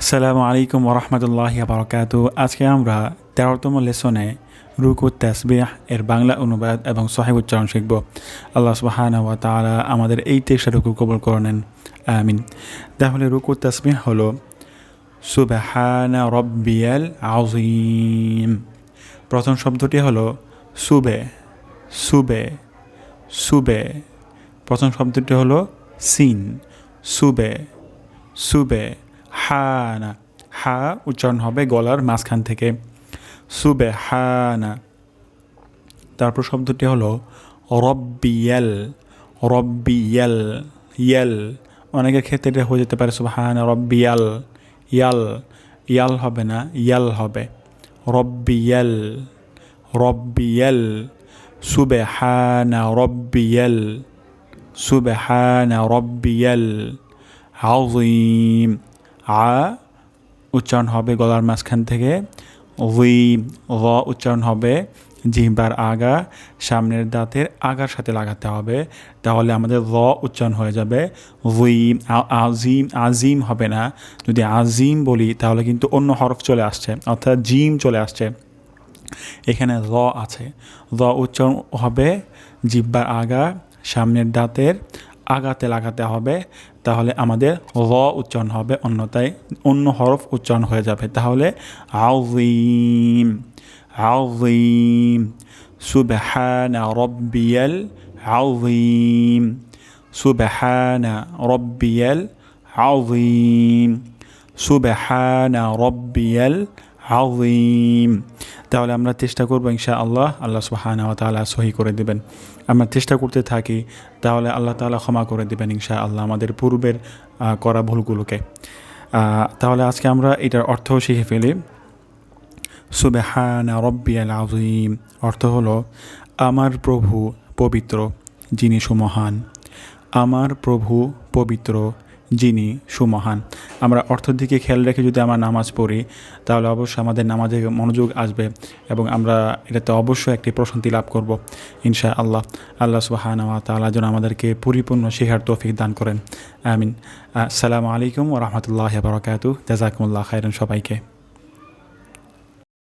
আসসালামু আলাইকুম ওরহমতুল্লাহ বারকাত আজকে আমরা তেরোতম লেসনে রুকু তাসবিহ এর বাংলা অনুবাদ এবং সহেব উচ্চারণ শিখব। আল্লাহ সুবাহানা তাআলা আমাদের এই তেইশটা রুকু কবুল করে নেন। আমিন। তাহলে রুকু তাসবিহ হলো, সুবাহানা রব্বিয়াল আউজিম প্রথম শব্দটি হলো, সুবে সুবে সুবে। প্রথম শব্দটি হলো, সিন, সুবে সুবে। হানা হা উচ্চারণ হবে গলার মাঝখান থেকে। সুবে হানা তারপর শব্দটি হলো রব্বিয়াল রব্বিয়াল, ইয়াল। অনেকের ক্ষেত্রে এটা হয়ে যেতে পারে সুবহান, রব্বিয়াল, ইয়াল। ইয়াল হবে না, ইয়াল হবে। রব্বিয়াল রব্বিয়াল। সুবহানা রব্বিয়াল। সুবহানা, রব্বিয়াল। আযীম। আ উচ্চারণ হবে গলার মাঝখান থেকে। উই র, উচ্চারণ হবে জিহ্বার আগা, সামনের দাঁতের আগার সাথে লাগাতে হবে। তাহলে আমাদের র উচ্চারণ হয়ে যাবে। উই আজিম আজিম হবে না। যদি আজিম বলি, তাহলে কিন্তু অন্য হরফ চলে আসছে, অর্থাৎ জিম চলে আসছে। এখানে র আছে। র উচ্চারণ হবে জিব্বার আগা, সামনের দাঁতের আগাতে লাগাতে হবে, তাহলে আমাদের র উচ্চারণ হবে অন্যতায় অন্য হরফ উচ্চারণ হয়ে যাবে। তাহলে আউজিম আউজিম সুবহানা রব্বিয়াল আউজিম সুবহানা রব্বিয়াল আউজিম সুবহানা রব্বিয়াল আউজিম তাহলে আমরা চেষ্টা করব ইনশা আল্লাহ আল্লাহ সুহানা তালা সহি করে দেবেন। আমরা চেষ্টা করতে থাকি, তাহলে আল্লাহ তালা ক্ষমা করে দেবেন ইনশা আল্লাহ আমাদের পূর্বের করা ভুলগুলোকে। তাহলে আজকে আমরা এটার অর্থ শিখে ফেলি। সুবেহানা রব্বিয়াল আজিম অর্থ হলো আমার প্রভু পবিত্র, যিনি সুমহান। আমার প্রভু পবিত্র যিনি সুমহান। আমরা অর্থের দিকে খেয়াল রেখে যদি আমরা নামাজ পড়ি, তাহলে অবশ্যই আমাদের নামাজে মনোযোগ আসবে এবং আমরা এটাতে অবশ্যই একটি প্রশান্তি লাভ করব ইনশা আল্লাহ আল্লাহ সুবাহান তাআলা যেন আমাদেরকে পরিপূর্ণ শেখার তৌফিক দান করেন। আমিন। আসসালামু আলাইকুম রহমতুল্লাহ বারকাত জাজাকুমুল্লাহ খায়রন সবাইকে।